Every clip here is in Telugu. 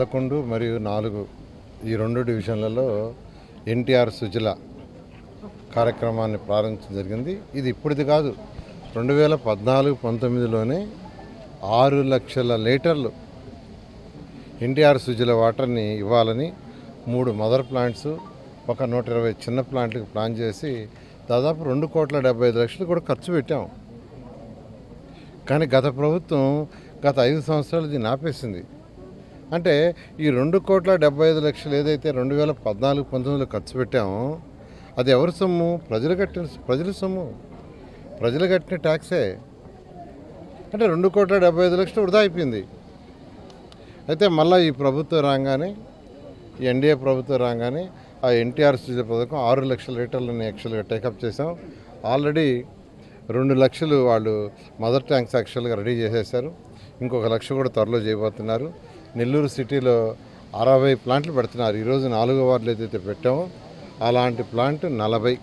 పదకొండు మరియు నాలుగు ఈ రెండు డివిజన్లలో ఎన్టీఆర్ సుజల కార్యక్రమాన్ని ప్రారంభించడం జరిగింది. ఇది ఇప్పటిది కాదు. రెండు వేల పద్నాలుగు పంతొమ్మిదిలోనే ఆరు లక్షల లీటర్లు ఎన్టీఆర్ సుజల వాటర్ని ఇవ్వాలని మూడు మదర్ ప్లాంట్స్ ఒక నూట ఇరవై చిన్న ప్లాంట్లకు ప్లాన్ చేసి దాదాపు రెండు కోట్ల డెబ్బై ఐదు లక్షలు కూడా ఖర్చు పెట్టాం. కానీ గత ప్రభుత్వం గత ఐదు సంవత్సరాలు దీన్ని ఆపేసింది. అంటే ఈ రెండు కోట్ల డెబ్బై ఐదు లక్షలు ఏదైతే రెండు వేల పద్నాలుగు పంతొమ్మిదిలో ఖర్చు పెట్టామో అది ఎవరి సొమ్ము? ప్రజలు కట్టిన ప్రజల సొమ్ము. ప్రజలు కట్టిన ట్యాక్సే. అంటే రెండు కోట్ల డెబ్బై ఐదు లక్షలు వృధా అయిపోయింది. అయితే మళ్ళీ ఈ ప్రభుత్వం రాగానే ఈ ఎన్డీఏ ప్రభుత్వం రాగానే ఆ ఎన్టీఆర్ సీజన్ పథకం ఆరు లక్షల లీటర్లని యాక్చువల్గా టేకప్ చేసాం ఆల్రెడీ రెండు లక్షలు వాళ్ళు మదర్ ట్యాంక్స్ యాక్చువల్గా రెడీ చేసేసారు ఇంకొక లక్ష కూడా త్వరలో చేయబోతున్నారు. నెల్లూరు సిటీలో అరవై ప్లాంట్లు పెడుతున్నారు. ఈరోజు నాలుగో వార్డులు ఏదైతే పెట్టామో అలాంటి ప్లాంట్ నలభై.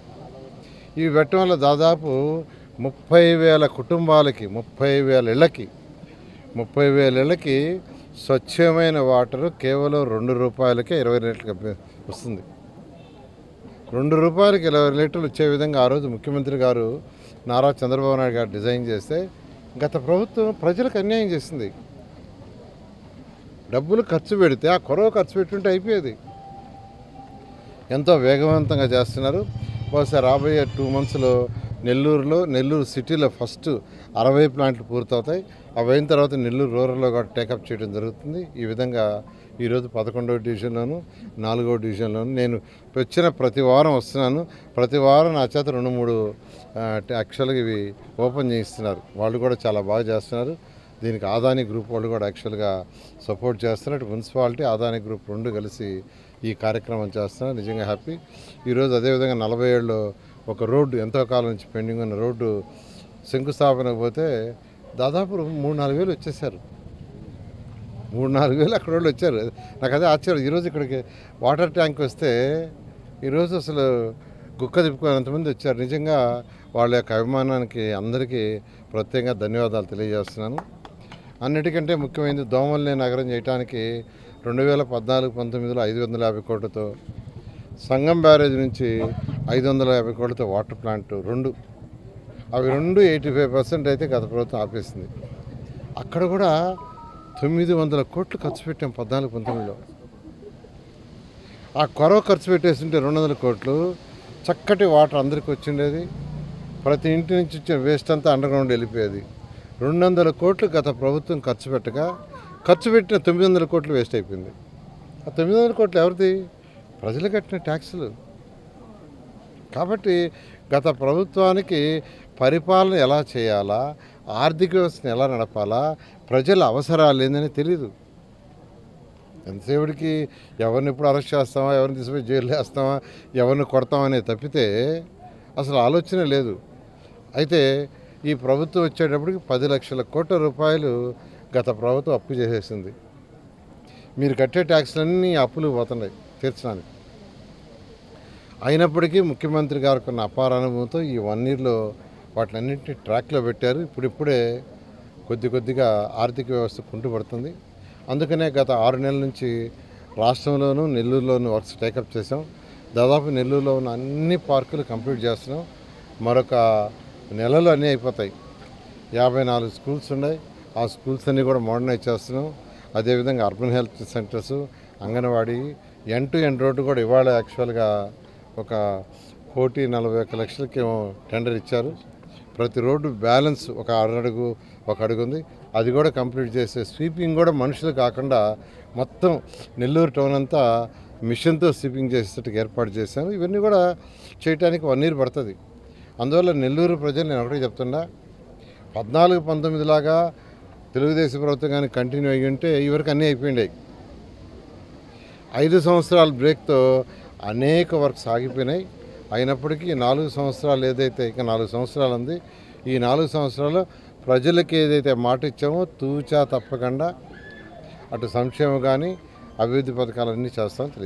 ఇవి పెట్టడం వల్ల దాదాపు ముప్పై వేల కుటుంబాలకి ముప్పై వేల ఇళ్ళకి ముప్పై వేల ఇళ్ళకి స్వచ్ఛమైన వాటర్ కేవలం రెండు రూపాయలకే ఇరవై లీటర్లు వస్తుంది. రెండు రూపాయలకి ఇరవై లీటర్లు వచ్చే విధంగా ఆ రోజు ముఖ్యమంత్రి గారు నారా చంద్రబాబు నాయుడు గారు డిజైన్ చేస్తే గత ప్రభుత్వం ప్రజలకు అన్యాయం చేసింది. డబ్బులు ఖర్చు పెడితే ఆ కొరవ ఖర్చు పెట్టుంటే అయిపోయేది. ఎంతో వేగవంతంగా చేస్తున్నారు. బహుశా రాబోయే టూ మంత్స్లో నెల్లూరులో నెల్లూరు సిటీలో ఫస్ట్ అరవై ప్లాంట్లు పూర్తవుతాయి. అవి అయిన తర్వాత నెల్లూరు రూరల్లో కూడా టేకప్ చేయడం జరుగుతుంది. ఈ విధంగా ఈరోజు పదకొండవ డివిజన్లోను నాలుగవ డివిజన్లోను నేను వచ్చిన ప్రతి వారం వస్తున్నాను. ప్రతి వారం నా చేత రెండు మూడు యాక్చువల్గా ఇవి ఓపెన్ చేయిస్తున్నారు. వాళ్ళు కూడా చాలా బాగా చేస్తున్నారు. దీనికి ఆదాని గ్రూప్ వాళ్ళు కూడా యాక్చువల్గా సపోర్ట్ చేస్తున్నారు. మున్సిపాలిటీ ఆదాని గ్రూప్ రెండు కలిసి ఈ కార్యక్రమం చేస్తున్నారు. నిజంగా హ్యాపీ. ఈరోజు అదేవిధంగా నలభై ఏళ్ళు ఒక రోడ్డు ఎంతో కాలం నుంచి పెండింగ్ ఉన్న రోడ్డు శంకుస్థాపనకు పోతే దాదాపు మూడు నాలుగు వేలు వచ్చేసారు. మూడు నాలుగు వేలు అక్కడ వాళ్ళు వచ్చారు. నాకు అదే ఆశ్చర్యం. ఈరోజు ఇక్కడికి వాటర్ ట్యాంక్ వస్తే ఈరోజు అసలు గుక్క తిప్పుకునేంతమంది వచ్చారు. నిజంగా వాళ్ళ యొక్క అభిమానానికి అందరికీ ప్రత్యేకంగా ధన్యవాదాలు తెలియజేస్తున్నాను. అన్నిటికంటే ముఖ్యమైనది దోమల్ని నగరం చేయడానికి రెండు వేల పద్నాలుగు పంతొమ్మిదిలో ఐదు వందల యాభై కోట్లతో సంగం బ్యారేజ్ నుంచి ఐదు వందల యాభై కోట్లతో వాటర్ ప్లాంట్ రెండు. అవి రెండు ఎయిటీ ఫైవ్ పర్సెంట్ అయితే గత ప్రభుత్వం ఆపేసింది. అక్కడ కూడా తొమ్మిది వందల కోట్లు ఖర్చు పెట్టాం పద్నాలుగు పంతొమ్మిదిలో. ఆ కొరవ ఖర్చు పెట్టేసింటే రెండు వందల కోట్లు. చక్కటి వాటర్ అందరికి వచ్చిండేది. ప్రతి ఇంటి నుంచి వచ్చిన వేస్ట్ అంతా అండర్గ్రౌండ్ వెళ్ళిపోయేది. రెండు వందల కోట్లు గత ప్రభుత్వం ఖర్చు పెట్టగా ఖర్చు పెట్టిన తొమ్మిది వందల కోట్లు వేస్ట్ అయిపోయింది. ఆ తొమ్మిది వందల కోట్లు ఎవరిది? ప్రజలు కట్టిన ట్యాక్సులు. కాబట్టి గత ప్రభుత్వానికి పరిపాలన ఎలా చేయాలా ఆర్థిక వ్యవస్థను ఎలా నడపాలా ప్రజల అవసరాలు ఏందని తెలియదు ఎంతసేపటికి ఎవరిని ఎప్పుడు అరెస్ట్ చేస్తామా ఎవరిని తీసుకుపోయి జైలు వేస్తామా ఎవరిని కొడతామనే తప్పితే అసలు ఆలోచన లేదు. అయితే ఈ ప్రభుత్వం వచ్చేటప్పటికి పది లక్షల కోట్ల రూపాయలు గత ప్రభుత్వం అప్పు చేసేసింది. మీరు కట్టే ట్యాక్స్లన్నీ అప్పులు పోతున్నాయి తీర్చడానికి. అయినప్పటికీ ముఖ్యమంత్రి గారికి ఉన్న అపార అనుభవంతో ఈ వన్ ఇయర్లో వాటినన్నింటినీ ట్రాక్లో పెట్టారు. ఇప్పుడిప్పుడే కొద్ది కొద్దిగా ఆర్థిక వ్యవస్థ కుంటుపడుతుంది. అందుకనే గత ఆరు నెలల నుంచి రాష్ట్రంలోనూ నెల్లూరులోనూ వర్క్స్ టేకప్ చేసాం దాదాపు నెల్లూరులో ఉన్న అన్ని పార్కులు కంప్లీట్ చేస్తున్నాం. మరొక నెలలు అన్నీ అయిపోతాయి. యాభై నాలుగు స్కూల్స్ ఉన్నాయి. ఆ స్కూల్స్ అన్నీ కూడా మోడర్నైజ్ చేస్తున్నాం. అదేవిధంగా urban health centres anganwadi N to N road కూడా ఇవాళ యాక్చువల్గా ఒక కోటి నలభై ఒక్క లక్షలకి టెండర్ ఇచ్చారు. ప్రతి రోడ్డు బ్యాలెన్స్ ఒక అడుగు ఒక అడుగు ఉంది. అది కూడా కంప్లీట్ చేసే స్వీపింగ్ కూడా మనుషులు కాకుండా మొత్తం నెల్లూరు టౌన్ అంతా మిషన్తో స్వీపింగ్ చేసేటట్టుగా ఏర్పాటు చేశాను ఇవన్నీ కూడా చేయడానికి వన్ ఇయర్ పడుతుంది. అందువల్ల నెల్లూరు ప్రజలు నేను ఒకటే చెప్తున్నా పద్నాలుగు పంతొమ్మిది లాగా తెలుగుదేశం ప్రభుత్వం కానీ కంటిన్యూ అయ్యి ఉంటే ఇవరకు అన్నీ అయిపోయినాయి. ఐదు సంవత్సరాల బ్రేక్తో అనేక వర్క్స్ ఆగిపోయినాయి. అయినప్పటికీ నాలుగు సంవత్సరాలు ఏదైతే ఇక నాలుగు సంవత్సరాలు ఉంది ఈ నాలుగు సంవత్సరాలు ప్రజలకి ఏదైతే మాట ఇచ్చామో తూచా తప్పకుండా అటు సంక్షేమం కానీ అభివృద్ధి పథకాలన్నీ చేస్తామని తెలియదు